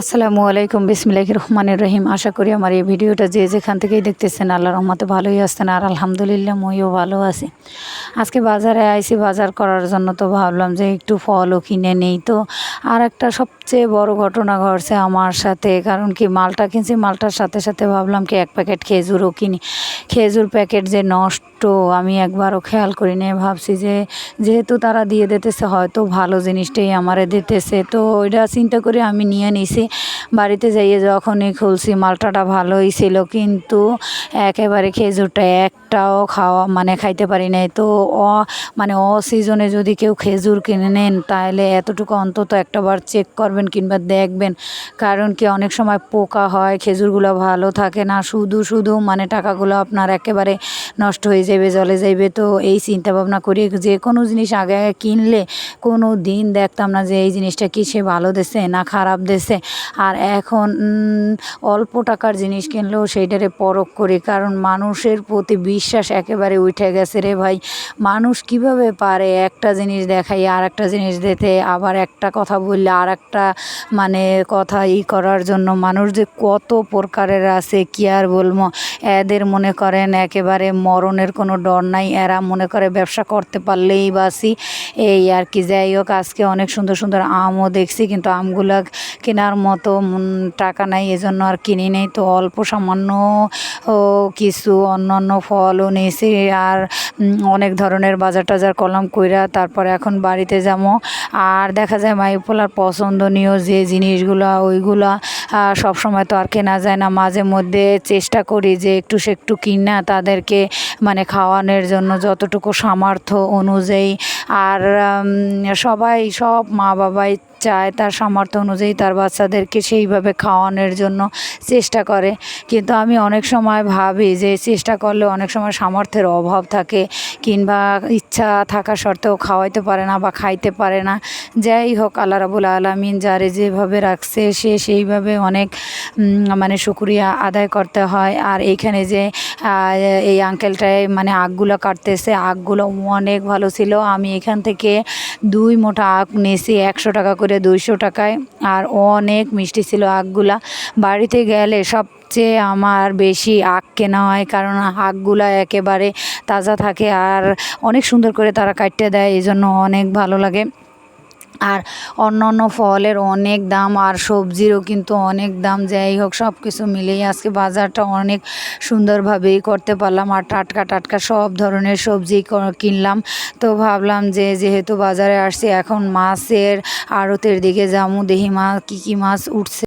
আসসালামু আলাইকুম বিসমিল্লাহ রহমানের রহিম। আশা করি আমার এই ভিডিওটা যে যেখান থেকেই দেখতেছেন আল্লাহ রহমতে ভালোই আসতেন আর আলহামদুলিল্লাহ মইও ভালো আছি। আজকে বাজারে আইসি বাজার করার জন্য তো ভাবলাম যে একটু ফলও কিনে নেই তো। আর একটা সবচেয়ে বড় ঘটনা ঘটছে আমার সাথে, কারণ কি মালটা কিনছি, মালটার সাথে সাথে ভাবলাম কি এক প্যাকেট খেজুরও কিনি। খেজুর প্যাকেট যে নষ্ট, আমি একবারও খেয়াল করি নিয়ে ভাবছি যে যেহেতু তারা দিয়ে দিতেছে, হয়তো ভালো জিনিসটাই আমারে দিতেছে। তো ওইটা চিন্তা করে আমি নিয়ে নিছি। বাড়িতে যাইয়ে যখনই খুলছি, মালটাটা ভালোই ছিল কিন্তু একেবারে খেজুরটা একটাও খাওয়া মানে খাইতে পারি নাই। তো অ মানে অ সিজনে যদি কেউ খেজুর কিনে নেন, তাহলে এতটুকু অন্তত একটাবার চেক করবেন কিংবা দেখবেন। কারণ কি, অনেক সময় পোকা হয়, খেজুরগুলো ভালো থাকে না, শুধু শুধু মানে টাকাগুলো আপনার একেবারে নষ্ট হয়ে যাবে জলে যাইবে। তো এই চিন্তা ভাবনা করি যে কোনো জিনিস আগে আগে কিনলে কোনো দিন দেখতাম না যে এই জিনিসটা কি সে ভালো দেছে না খারাপ দেছে। আর এখন অল্প টাকার জিনিস কিনলেও সেইটারে পরখ করি। কারণ মানুষের প্রতি বিশ্বাস একেবারে উঠে গেছে রে ভাই। মানুষ কীভাবে পারে একটা জিনিস দেখাই আর একটা জিনিস দিতে? আবার একটা কথা বললে আর একটা মানে কথা ই করার জন্য মানুষ যে কত প্রকারের আছে, কি আর বলব? এদের মনে করেন একেবারে মরণের কোনো ডর নাই। এরা মনে করে ব্যবসা করতে পারলেই বাসি এই আর কি, যাই হোক, আজকে অনেক সুন্দর সুন্দর আমও দেখছি, কিন্তু আমগুলা কেনার মতো উম, টাকা নাই এজন্য আর কিনি নেই। তো অল্প সামান্য কিছু অন্য অন্য ফলও নিয়েছি আর অনেক ধরনের বাজার টাজার কলাম কইরা তারপরে এখন বাড়িতে যাব। আর দেখা যায় মাইপোলার পছন্দনীয় যে জিনিসগুলা ওইগুলা সব সময় তো আর কেনা যায় না। মাঝে মধ্যে চেষ্টা করি যে একটু সে একটু কিনা তাদেরকে মানে খাওয়ানোর জন্য যতটুকু সামর্থ্য অনুযায়ী আর সবাই, সব মা বাবাই চায় তার সামর্থ্য অনুযায়ী তার বাচ্চাদেরকে সেইভাবে খাওয়ানোর জন্য চেষ্টা করে। কিন্তু আমি অনেক সময় ভাবি যে চেষ্টা করলে অনেক সময় সামর্থ্যের অভাব থাকে কিংবা ইচ্ছা থাকা সত্ত্বেও খাওয়াইতে পারে না বা খাইতে পারে না। যাই হোক, আল্লাহ রাবুল আলমিন যারে যেভাবে রাখছে, সে সেইভাবে অনেক মানে শুক্রিয়া আদায় করতে হয়। আর এইখানে যে এই আঙ্কেলটায় মানে আগগুলো কাটতেছে আগগুলো অনেক ভালো ছিল। আমি এখান থেকে দুই মোটা আখ নিয়েছি, একশো টাকা করে দুইশো টাকায়। আর অনেক মিষ্টি ছিল আখগুলা। বাড়িতে গেলে সব সবচেয়ে আমার বেশি আখ কেনা হয়, কারণ আখগুলা একেবারে তাজা থাকে আর অনেক সুন্দর করে তারা কাটতে দেয় এই জন্য অনেক ভালো লাগে। আর অন্য অন্য ফলের অনেক দাম আর সবজিরও কিন্তু অনেক দাম। যাই হোক সব কিছু মিলেই আজকে বাজারটা অনেক সুন্দরভাবেই করতে পারলাম আর টাটকা টাটকা সব ধরনের সবজি কিনলাম। তো ভাবলাম যে যেহেতু বাজারে আসছি, এখন মাছের আড়তের দিকে যাব, দেখি মাছ কী কী মাছ উঠছে।